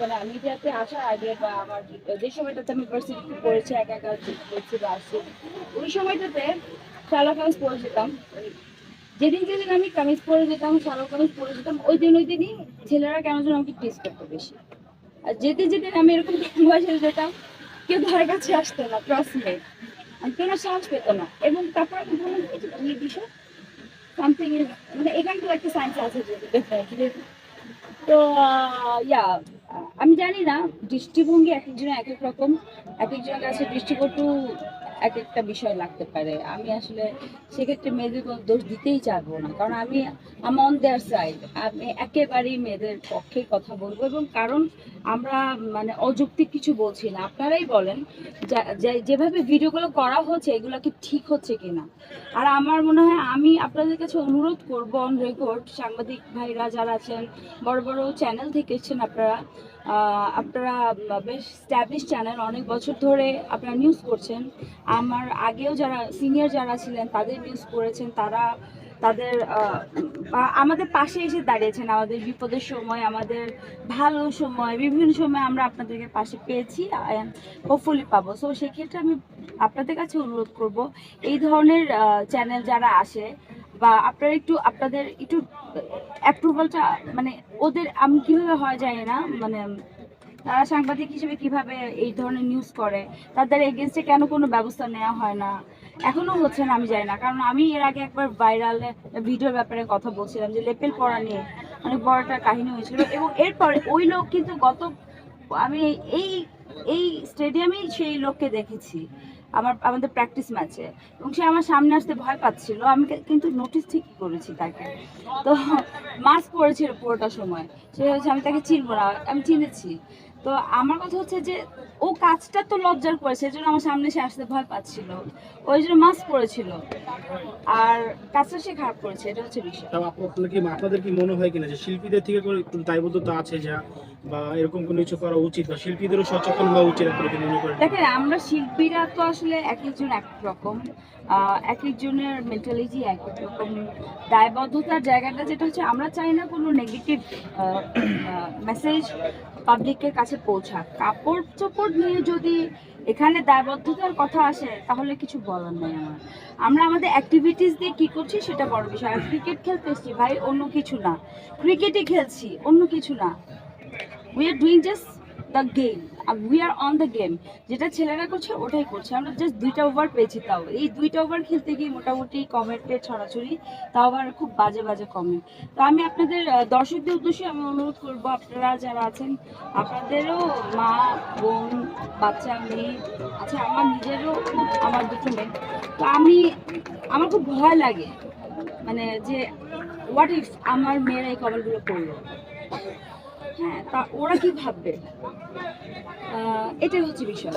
মানে মিডিয়াতে আসার আগে বা আমার যে সময়টাতে আমি ভার্সিটি পড়েছি, একা একা পড়ছি বা আসছি, ওই সময়টাতে শালা কামিজ পরে যেতাম। যেদিন যেদিন আমি কামিজ পরে যেতাম শালা কামিজ পরে যেতাম, ওই দিন, ওই দিনই ছেলেরা কেন যেন আমাকে টেস্ট করতো বেশি। আর যেদিন যেদিন আমি এরকম বয়সে যেতাম, কেউ ধারে কাছে আসতো না ক্রস মে আমি কেন সাহস পেতো না। এবং তারপর আমি বললাম এই বিষয় সামথিং মানে এখানে তো একটা সায়েন্স আছে। তো ইয়া আমি জানি না, দৃষ্টিভঙ্গি এক একজনের এক এক রকম, এক একজনের কাছে দৃষ্টিকটু এক একটা বিষয় লাগতে পারে। আমি আসলে সেক্ষেত্রে মেয়েদের কোনো দোষ দিতেই চাইব না। কারণ আমি আম অন দেয়ার সাইড আমি একেবারেই মেয়েদের পক্ষে কথা বলব এবং কারণ আমরা মানে অযৌক্তিক কিছু বলছি না। আপনারাই বলেন যেভাবে ভিডিওগুলো করা হচ্ছে, এগুলো কি ঠিক হচ্ছে কিনা? আর আমার মনে হয়, আমি আপনাদের কাছে অনুরোধ করব অন রেকর্ড সাংবাদিক ভাইরা যারা আছেন, বড় বড় চ্যানেল থেকে এসেছেন আপনারা আপনারা বেশ স্ট্যাবলিশ চ্যানেল অনেক বছর ধরে আপনারা নিউজ করছেন। আমার আগেও যারা সিনিয়র যারা ছিলেন, তাদের নিউজ করেছেন, তারা তাদের আমাদের পাশে এসে দাঁড়িয়েছেন, আমাদের বিপদের সময়, আমাদের ভালো সময়, বিভিন্ন সময় আমরা আপনাদেরকে পাশে পেয়েছি হোপফুলি পাবো। সো সেক্ষেত্রে আমি আপনাদের কাছে অনুরোধ করব, এই ধরনের চ্যানেল যারা আসে বা আপনারা একটু আপনাদের একটু অ্যাপ্রুভালটা মানে ওদের, আমি, কীভাবে হয় জানি না মানে তারা সাংবাদিক হিসেবে কীভাবে এই ধরনের নিউজ করে, তাদের এগেনস্টে কেন কোনো ব্যবস্থা নেওয়া হয় না? এখনও হচ্ছে না, আমি জানি না। কারণ আমি এর আগে একবার ভাইরাল ভিডিওর ব্যাপারে কথা বলছিলাম যে লেপেল পড়া নিয়ে অনেক বড় একটা কাহিনী হয়েছিল। এবং এরপরে ওই লোক কিন্তু গত, আমি এই এই স্টেডিয়ামেই সেই লোককে দেখেছি। আমার, আমাদের প্র্যাকটিস ম্যাচে এবং সে আমার সামনে আসতে ভয় পাচ্ছিল। আমি কিন্তু নোটিস ঠিকই করেছি তাকে। তো মাস্ক পরেছিল পুরোটা সময়। সে হচ্ছে, আমি তাকে চিনবো না। আমি চিনেছি। তো আমার কথা হচ্ছে যে ও কাজটা তো লজ্জার করেছে সেজন্য আমার সামনে সে আসতে ভয় পাচ্ছিল। ওই জন্য মাস্ক পরেছিল। আর কাজটা সে খারাপ করেছে এটা হচ্ছে বিষয়। তাও আপ- আপনার কি আপনাদের কি মনে হয় কিনা যে শিল্পীদের থেকে কোনো একটু দায়বদ্ধতা আছে যা বা এরকম কোনো কিছু করা উচিত বা শিল্পীদেরও সচেতন হওয়া উচিত আপনারা কি মনে করেন? দেখেন আমরা শিল্পীরা তো আসলে এক একজন এক এক রকম এক একজনের মেন্টালিটি এক এক রকম। দায়বদ্ধতার জায়গাটা যেটা হচ্ছে আমরা চাই না কোনো নেগেটিভ মেসেজ পাবলিকের কাছে পৌঁছা কাপড় চোপড় নিয়ে যদি এখানে দায়বদ্ধতার কথা আসে, তাহলে কিছু বলার নেই আমার। আমরা আমাদের অ্যাক্টিভিটিস দিয়ে কী করছি সেটা বড় বিষয়। আর ক্রিকেট খেলতে এসছি ভাই, অন্য কিছু না। ক্রিকেটই খেলছি, অন্য কিছু না। We are doing just the game we are on the game যেটা ছেলেরা করছে, ওটাই করছে। আমরা জাস্ট দুইটা ওভার পেয়েছি তাও। এই দুইটা ওভার খেলতে গিয়ে মোটামুটি কমেন্টের ছড়াছড়ি, তাও আবার খুব বাজে বাজে কমেন্ট তো আমি আপনাদের দর্শকদের উদ্দেশ্যে আমি অনুরোধ করব, আপনারা যারা আছেন, আপনাদেরও মা, বোন, বাচ্চা, মেয়ে আচ্ছা আমার নিজেরও আমার দুটো মেয়ে। তো আমি, আমার খুব ভয় লাগে। মানে যে হোয়াট ইফ আমার মেয়েরা এই কমেন্টগুলো করল? হ্যাঁ তা ওরা কি ভাববে? এটাই হচ্ছে বিষয়।